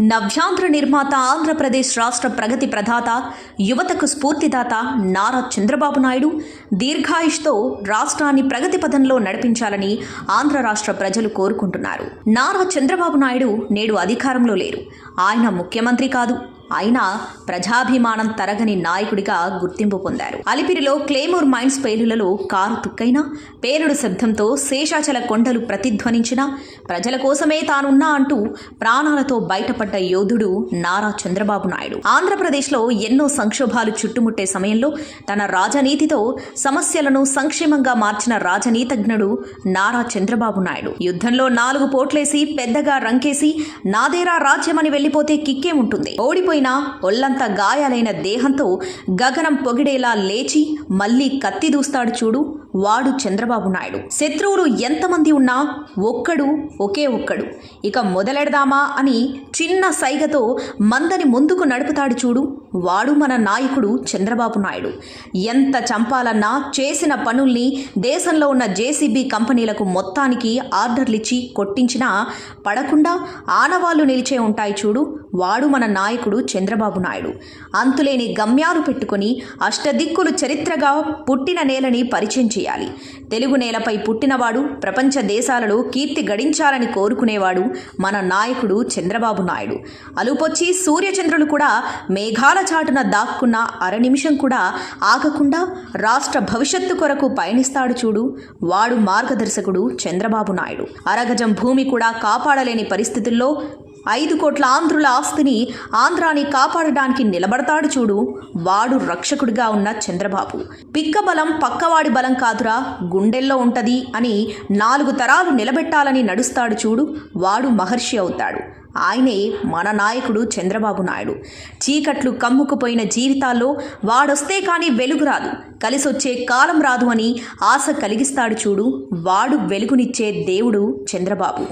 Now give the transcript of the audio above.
నవ్యాంధ్ర నిర్మాత ఆంధ్రప్రదేశ్ రాష్ట్ర ప్రగతి ప్రదాత యువతకు స్ఫూర్తిదాత నారా చంద్రబాబు నాయుడు దీర్ఘాయుష్తో రాష్ట్రాన్ని ప్రగతి పదంలో నడిపించాలని ఆంధ్ర రాష్ట్ర ప్రజలు కోరుకుంటున్నారు. నారా చంద్రబాబు నాయుడు నేడు అధికారంలో లేరు. ఆయన ముఖ్యమంత్రి కాదు. అయినా ప్రజాభిమానం తరగని నాయకుడిగా గుర్తింపు పొందారు. అలిపిరిలో క్లేమోర్ మైన్స్ పేలులలో కారు తుక్కైనా పేలుడు శబ్దంతో శేషాచల కొండలు ప్రతిధ్వనించిన ప్రజల కోసమే తానున్నా అంటూ ప్రాణాలతో బయటపడ్డ యోధుడు నారా చంద్రబాబు నాయుడు. ఆంధ్రప్రదేశ్లో ఎన్నో సంక్షోభాలు చుట్టుముట్టే సమయంలో తన రాజనీతితో సమస్యలను సంక్షేమంగా మార్చిన రాజనీతజ్ఞుడు నారా చంద్రబాబు నాయుడు. యుద్ధంలో నాలుగు పోట్లేసి పెద్దగా రంకేసి నాదేరా రాజ్యమని వెళ్ళిపోతే కిక్కే ఉంటుంది. ఓడిపోయిన ఒళ్ళంతా గాయాలైన దేహంతో గగనం పొగిడేలా లేచి మళ్ళీ కత్తి దూస్తాడు చూడు వాడు చంద్రబాబు నాయుడు. శత్రువులు ఎంతమంది ఉన్నా ఒక్కడు ఒకే ఒక్కడు. ఇక మొదలెడదామా అని చిన్న సైగతో మందని ముందుకు నడుపుతాడు చూడు వాడు మన నాయకుడు చంద్రబాబు నాయుడు. ఎంత చంపాలన్నా చేసిన పనుల్ని దేశంలో ఉన్న జేసీబీ కంపెనీలకు మొత్తానికి ఆర్డర్లిచ్చి కొట్టించినా పడకుండా ఆనవాళ్ళు నిలిచే ఉంటాయి చూడు వాడు మన నాయకుడు చంద్రబాబు నాయుడు. అంతులేని గమ్యాలు పెట్టుకుని అష్టదిక్కులు చరిత్రగా పుట్టిన నేలని పరిచయం చేయాలి. తెలుగు నేలపై పుట్టినవాడు ప్రపంచ దేశాలలో కీర్తి గడించాలని కోరుకునేవాడు మన నాయకుడు చంద్రబాబు నాయుడు. అలుపొచ్చి సూర్యచంద్రులు కూడా మేఘాల చాటున దాక్కున్న అర నిమిషం కూడా ఆగకుండా రాష్ట్ర భవిష్యత్తు కొరకు పయనిస్తాడు చూడు వాడు మార్గదర్శకుడు చంద్రబాబు నాయుడు. అరగజం భూమి కూడా కాపాడలేని పరిస్థితుల్లో ఐదు కోట్ల ఆంధ్రుల ఆస్తిని ఆంధ్రాని కాపాడడానికి నిలబడతాడు చూడు. వాడు రక్షకుడిగా ఉన్న చంద్రబాబు. పిక్క బలం పక్కవాడి బలం కాదురా. గుండెల్లో ఉంటది అని నాలుగు తరాలు నిలబెట్టాలని నడుస్తాడు చూడు. వాడు మహర్షి అవుతాడు. ఆయనే మన నాయకుడు చంద్రబాబు నాయుడు. చీకట్లు కమ్ముకుపోయిన జీవితాల్లో వాడొస్తే కానీ వెలుగు రాదు. కలిసొచ్చే కాలం రాదు అని ఆశ కలిగిస్తాడు చూడు. వాడు వెలుగునిచ్చే దేవుడు చంద్రబాబు.